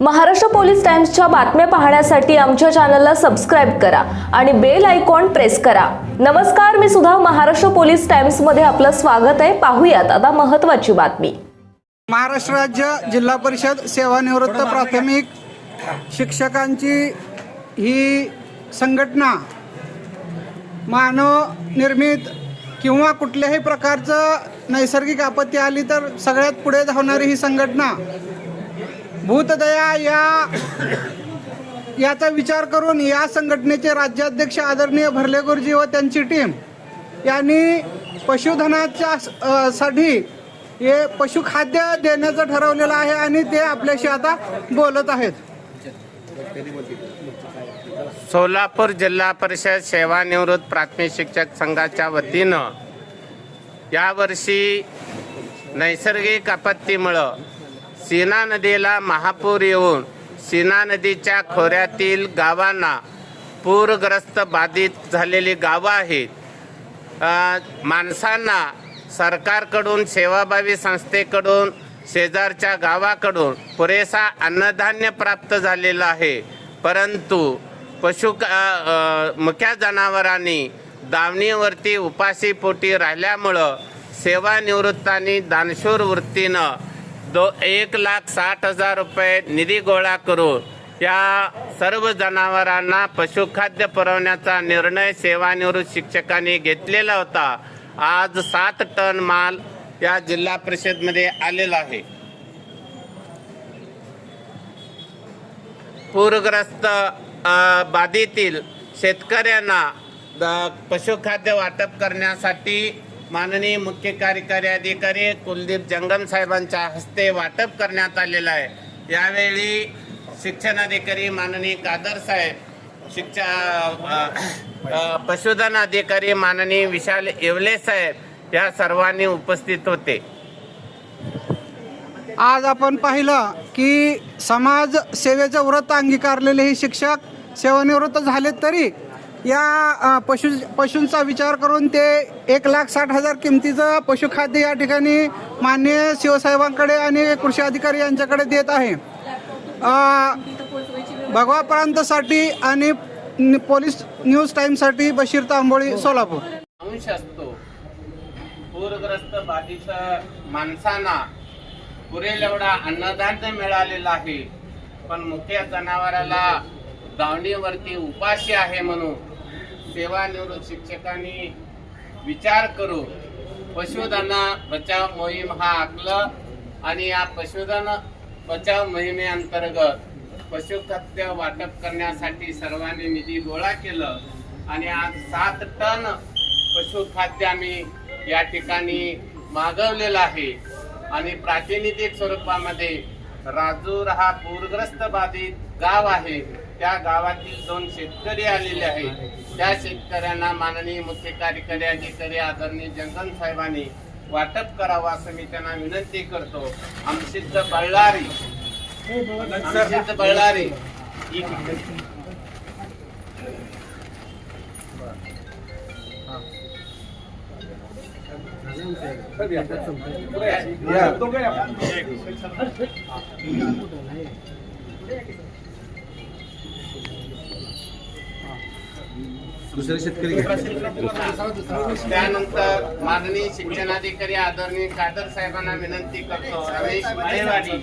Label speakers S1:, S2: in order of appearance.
S1: Maharashtra police टाइम्सच्या बातम्या पाहण्यासाठी आमच्या चॅनलला सबस्क्राईब करा आणि बेल आयकॉन प्रेस करा. नमस्कार मी सुद्धा महाराष्ट्र पोलीस टाइम्समध्ये आपलं स्वागत आहे. पाहूयात आता महत्वाची बातमी.
S2: महाराष्ट्र राज्य जिल्हा परिषद सेवानिवृत्त प्राथमिक शिक्षकांची ही संघटना मानव निर्मित किंवा कुठल्याही प्रकारचं नैसर्गिक आपत्ती आली तर सगळ्यात पुढे धावणारी ही संघटना भूतदया या याचा विचार करून या संघटनेचे राज्याध्यक्ष आदरणीय भरले गुरुजी व त्यांची टीम यांनी पशुधनाच्या साठी हे पशुखाद्य देण्याचं ठरवलेलं आहे आणि ते आपल्याशी आता बोलत आहेत.
S3: सोलापूर जिल्हा परिषद सेवानिवृत्त प्राथमिक शिक्षक संघाच्या वतीनं यावर्षी नैसर्गिक आपत्तीमुळं सीना नदीला महापूर येऊन सीना नदीच्या खोऱ्यातील गावांना पूरग्रस्त बाधित झालेली गावं आहेत. माणसांना सरकारकडून सेवाभावी संस्थेकडून शेजारच्या गावाकडून पुरेसा अन्नधान्य प्राप्त झालेलं आहे. परंतु पशु मुख्या जनावरांनी दावणीवरती उपाशीपोटी राहिल्यामुळं सेवानिवृत्तांनी दानशूर वृत्तीनं दो एक लाख साठ हजार रुपये निधी गोळा करून या सर्व जनावरांना पशुखाद्य पुरवण्याचा निर्णय सेवानिवृत्त शिक्षकांनी घेतलेला होता. आज सात टन माल या जिल्हा परिषदमध्ये आलेला आहे. पूरग्रस्त बाधेतील शेतकऱ्यांना द- पशुखाद्य वाटप करण्यासाठी माननीय मुख्य कार्यकारी अधिकारी कुलदीप जंगम साहेबांच्या हस्ते वाटप करण्यात आलेलं आहे. यावेळी शिक्षणाधिकारी माननीय कादर साहेब शिक्षा पशुधन अधिकारी माननीय विशाल येवले साहेब या सर्वांनी उपस्थित होते.
S2: आज आपण पाहिलं की समाज सेवेचं व्रत अंगीकारलेले हे शिक्षक सेवानिवृत्त झाले तरी या पशु पशूंचा विचार करून ते एक लाख साठ हजार किमतीचं पशुखाद्य या ठिकाणी माननीय शिवसाहेबांकडे आणि कृषी अधिकारी यांच्याकडे देत आहे. भगवा प्रांतसाठी आणि पोलीस न्यूज टाईमसाठी बशीर तांबोळी सोलापूर.
S3: अंश असतो पूरग्रस्त बाधित माणसांना पुरेल एवढा अन्नधान्य मिळालेला आहे. पण मुख्य जनावराला दावणीवरती उपाशी आहे म्हणून सेवानिवृत्त शिक्षकांनी विचार करू पशुधन बचाव मोहीम हा आखलं आणि या पशुधन बचाव मोहिमेअंतर्गत पशुखाद्य वाटप करण्यासाठी सर्वांनी निधी गोळा केलं आणि आज सात टन पशुखाद्य आम्ही या ठिकाणी मागवलेलं आहे. आणि प्रातिनिधिक स्वरूपामध्ये राजूर हा पूरग्रस्त बाधित गाव आहे. त्या गावातील दोन शेतकरी आलेले आहेत. त्या शेतकऱ्यांना माननीय मुख्य कार्यकारी अधिकारी आदरणीय जंगम साहेबांनी वाटप करावं असं मी त्यांना विनंती करतो. आमसिद्ध बळ्ळारी आमसिद्ध बळ्ळारी.
S4: दुसरे शेतकरी.
S3: त्यानंतर माननीय शिक्षणाधिकारी आदरणीय कादर साहेबांना विनंती करतो. रमेश मळेवाडी